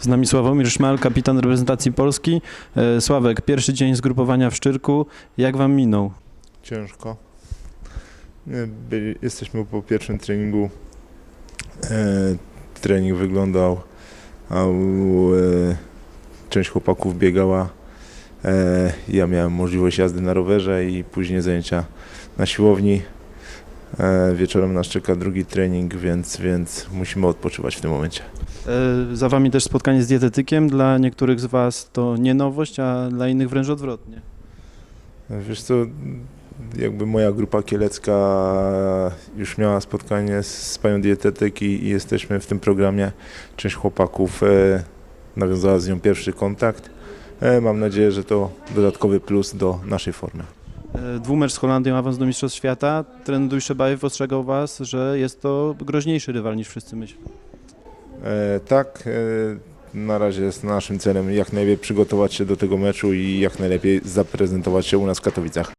Z nami Sławomir Szmal, kapitan reprezentacji Polski. E, Sławek, pierwszy dzień zgrupowania w Szczyrku. Jak wam minął? Ciężko. Jesteśmy po pierwszym treningu. E, trening wyglądał, a e, część chłopaków biegała. Ja miałem możliwość jazdy na rowerze i później zajęcia na siłowni. E, wieczorem nas czeka drugi trening, więc, więc musimy odpoczywać w tym momencie. E, Za wami też spotkanie z dietetykiem. Dla niektórych z was to nie nowość, a dla innych wręcz odwrotnie. Wiesz co, jakby moja grupa kielecka już miała spotkanie z, panią dietetyk i, jesteśmy w tym programie. Część chłopaków e, nawiązała z nią pierwszy kontakt. Mam nadzieję, że to dodatkowy plus do naszej formy. E, Dwumecz z Holandią, awans do Mistrzostw Świata. Trener Dujszebajew ostrzegał was, że jest to groźniejszy rywal niż wszyscy myślą. E, tak, e, na razie jest naszym celem jak najlepiej przygotować się do tego meczu i jak najlepiej zaprezentować się u nas w Katowicach.